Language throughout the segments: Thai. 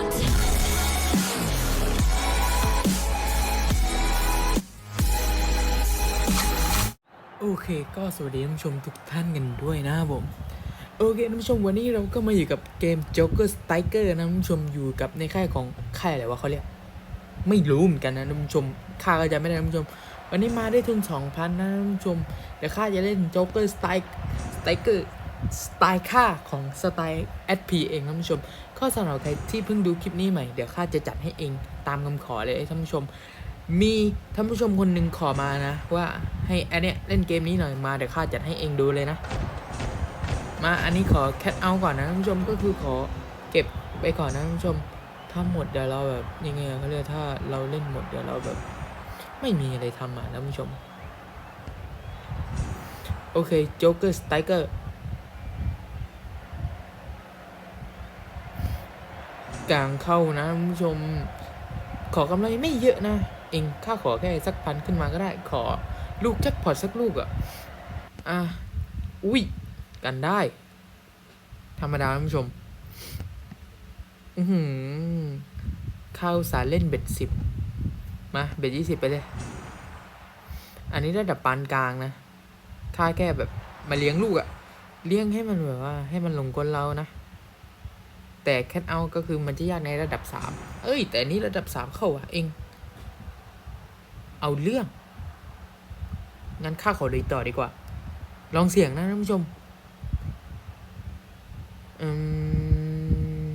โอเคก็สวัสดีท่านผู้ชมทุกท่านกันด้วยนะครับผม โอเคท่านผู้ชมวันนี้เราก็มาอยู่กับเกม Joker Striker นะท่านผู้ชมอยู่กับในค่ายของค่ายอะไรวะเขาเรียก ไม่รู้เหมือนกันนะท่านผู้ชมค่าก็จะไม่ได้ท่านผู้ชม วันนี้มาได้ทุน 2,000 นะท่านผู้ชมเดี๋ยวข้าจะเล่น Joker Strike Striker สไตล์ค่าของสไตล์ SP เองท่านผู้ชม ก็สำหรับใครที่เพิ่งดูคลิปนี้ใหม่ เดี๋ยวข้าจะจัดให้เองตามคำขอเลยท่านผู้ชม มีท่านผู้ชมคนหนึ่งขอมานะ ว่าให้อันเนี้ยเล่นเกมนี้หน่อยมาเดี๋ยวข้าจัดให้เองดูเลยนะ มาอันนี้ขอแคทเอาก่อนนะท่านผู้ชมก็คือขอเก็บไปก่อนนะท่านผู้ชม ถ้าหมดเดี๋ยวเราแบบยังไงเขาเรียกถ้าเราเล่นหมดเดี๋ยวเราแบบ ไม่มีอะไรทำอะท่านผู้ชม โอเคโจ๊กเกอร์สไตเกอร์ กลางเข้านะท่านผู้ชม ขอกำไรไม่เยอะนะ เองข้าขอแค่สักพันขึ้นมาก็ได้ ขอลูกแจ็คพอตสักลูกอะอะ อุ้ย กันได้ ธรรมดาท่านผู้ชม อือหือเข้าสารเล่นเบ็ดสิบมาเบ็ดยี่สิบไปเลย อันนี้ระดับปานกลางนะ ค่าแค่แบบมาเลี้ยงลูกอะเลี้ยงให้มันแบบว่า ให้มันหลงกลเรานะ แต่แคทเอาก็คือมันจะยากในระดับสามเอ้ย แต่นนี้ระดับสามเข้าอะเอง เอาเรื่อง งั้นข้าขอเลยต่อดีกว่า ลองเสียงนะท่านผู้ชม อืม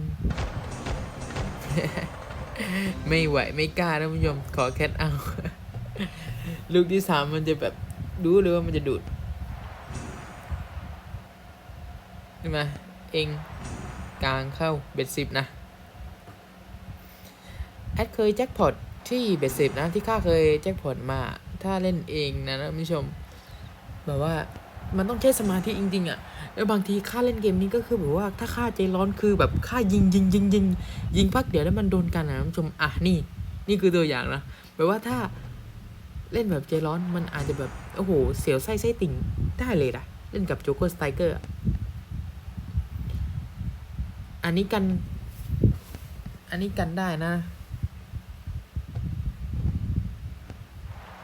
ไม่ไหวไม่กล้าท่านผู้ชม ขอแคทเอา ลูกที่สามมันจะแบบรู้เลยว่ามันจะดูดใช่ไหมเอง กลางเข้าเบ็ดสิบนะแอดเคยแจ็คพอตที่เบ็ดสิบนะที่ข้าเคยแจ็คพอตมาถ้าเล่นเองนะท่านผู้ชม แบบว่ามันต้องใช้สมาธิจริงๆอะ่ะแล้วบางทีข้าเล่นเกมนี้ก็คือแบบว่าถ้าข้าใจร้อนคือแบบข้ายิงยิงยิงยิงยิงพักเดี๋ยวแล้วมันโดนกันนะท่านผู้ชมอะนี่ นี่คือตัวอย่างนะแบบว่าถ้าเล่นแบบใจร้อนมันอาจจะแบบ โอ้โห เสียวไส้ไส้ติ่งได้เลยนะเล่นกับโจโกสไตเกอร์ อันนี้กัน อันนี้กันได้นะ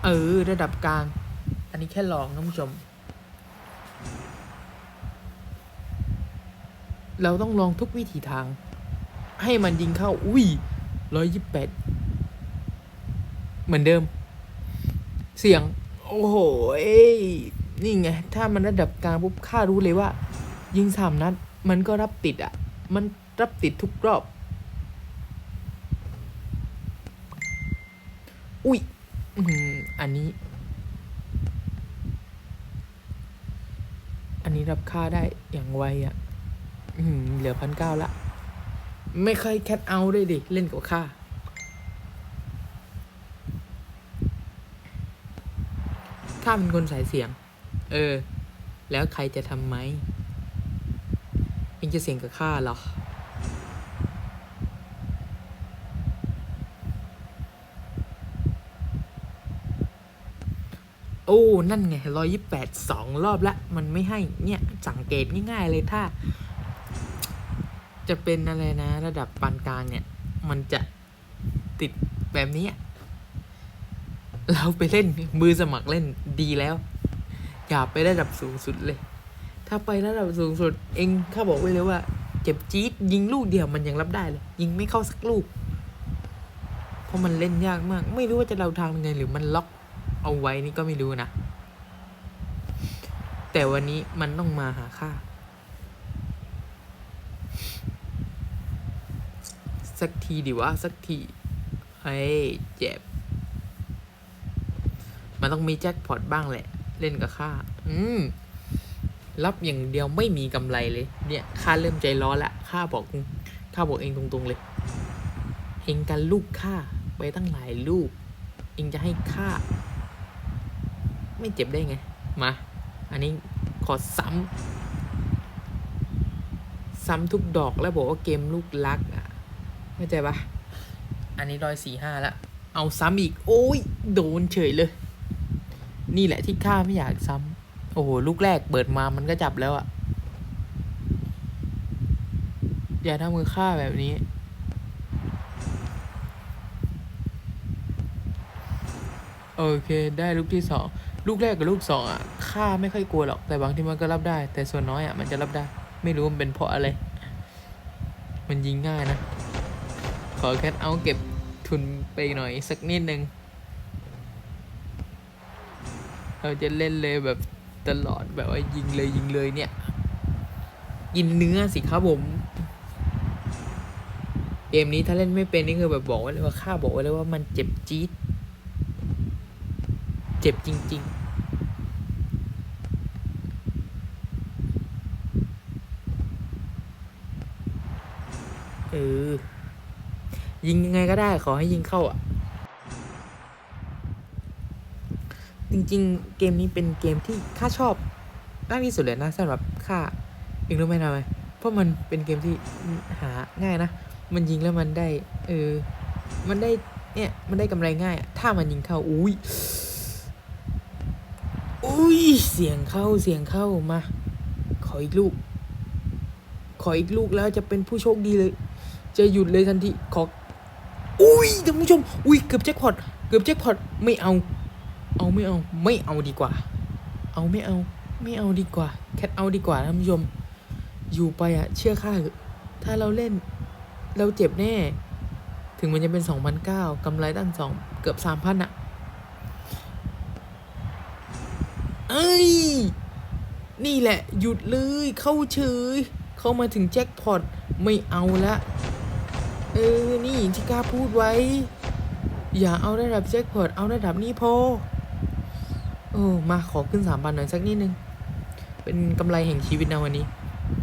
เออ ระดับกลาง อันนี้แค่ลองท่านผู้ชม เราต้องลองทุกวิถีทาง ให้มันยิงเข้า อุ้ยร้อยยี่สิบแปดเหมือนเดิม เสียง โอ้โหนี่ไง ถ้ามันระดับกลางปุ๊บข้ารู้เลยว่า ยิงสามนัด มันก็รับติดอะ มันรับติดทุกรอบ อุ้ยอืมอันนี้ อันนี้รับค่าได้อย่างไวอะ่ะเหลือพันเก้าละ ไม่เคยแคทเอาด้วยดิ เล่นกับค่าข้าเป็นคนสายเสียง เออ แล้วใครจะทำไหม เองจะเสียงกับข้าเหรอ โอ้ นั่นไงร้อยยี่แปดสองรอบละ มันไม่ให้ เนี่ย สังเกตง่าย ๆ เลยถ้า จะเป็นอะไรนะ ระดับปานกลางเนี่ย มันจะติดแบบนี้ เราไปเล่นมือสมัครเล่นดีแล้ว อย่าไประดับสูงสุดเลย ถ้าไประดับสูงสุด เองข้าบอกไว้เลยว่า เจ็บจี๊ดยิงลูกเดียวมันยังรับได้เลย ยิงไม่เข้าสักลูก เพราะมันเล่นยากมาก ไม่รู้ว่าจะเราทางยังไงหรือมันล็อกเอาไว้นี่ก็ไม่รู้นะ แต่วันนี้มันต้องมาหาค่า สักทีดิวะสักทีเฮ้ยเจ็บ มันต้องมีแจ็คพอตบ้างแหละ เล่นกับค่าอืม รับอย่างเดียวไม่มีกำไรเลย เนี่ยค่าเริ่มใจร้อนละค่าบอกค่าบอกเองตรงๆเลย เองกันลูกค่าไปตั้งหลายลูก เองจะให้ค่าไม่เจ็บได้ไง มา อันนี้ขอซ้ำซ้ำทุกดอกแล้วบอกว่าเกมลูกรักอะเข้าใจปะอันนี้ร้อยสี่ห้าละเอาซ้ำอีก โอ้ยโดนเฉยเลย นี่แหละที่ข้าไม่อยากซ้ำ โอ้โห ลูกแรกเปิดมามันก็จับแล้วอะอย่าทำมือฆ่าแบบนี้ โอเค ได้ลูกที่สอง ลูกแรกกับลูกสองอะฆ่าไม่ค่อยกลัวหรอก แต่บางที่มันก็รับได้ แต่ส่วนน้อยอะมันจะรับได้ ไม่รู้มันเป็นเพราะอะไร มันยิงง่ายนะ ขอแคทเอาเก็บทุนไปหน่อยสักนิดนึงเราจะเล่นเลยแบบ ตลอดแบบว่ายิงเลยยิงเลยเนี่ย กินเนื้อสิครับผม เกมนี้ถ้าเล่นไม่เป็นนี่คือแบบบอกไว้เลยว่าข้าบอกไว้เลยว่ามันเจ็บจี๊ด เจ็บจริง ๆเออยิงยังไงก็ได้ขอให้ยิงเข้าอะ จริงๆ เกมนี้เป็นเกมที่ข้าชอบมากที่สุดเลยนะสำหรับข้าเองรู้ไหมทำไมเพราะมันเป็นเกมที่หาง่ายนะ มันยิงแล้วมันได้เออมันได้เนี่ยมันได้กำไรง่ายอะถ้ามันยิงเข้าอุ้ยอุ้ยเสียงเข้าเสียงเข้ามา ขออีกลูก ขออีกลูกแล้วจะเป็นผู้โชคดีเลย จะหยุดเลยทันทีขออุ้ยท่านผู้ชมอุ้ยเกือบแจ็คพอตเกือบแจ็คพอตไม่เอา เอาไม่เอาไม่เอาดีกว่า เอาไม่เอา ไม่เอาดีกว่า แคทเอาดีกว่าท่านผู้ชม อยู่ไปอะเชื่อข้าถ้าเราเล่น เราเจ็บแน่ ถึงมันจะเป็นสองพันเก้ากำไรตั้งสองเกือบสามพันอะเอ้ย นี่แหละ หยุดเลยเข้าเฉย เข้ามาถึงแจ็คพอตไม่เอาละเออ นี่ที่กล้าพูดไว้ อย่าเอาระดับแจ็คพอตเอาระดับนี้พอ เออมาขอขึ้นสามพันหน่อยสักนิดนึง เป็นกำไรแห่งชีวิตนะวันนี้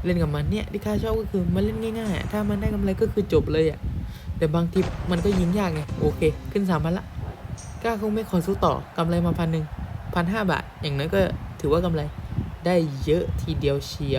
เล่นกับมันเนี่ยที่ข้าชอบก็คือมันเล่นง่ายๆถ้ามันได้กำไรก็คือจบเลยอะแต่บางทีมันก็ยิงยากไงโอเค ขึ้นสามพันละก้าคงไม่ขอสู้ต่อกำไรมาพันหนึ่งพันห้าบาท อย่างน้อยก็ถือว่ากำไรได้เยอะทีเดียวเชียว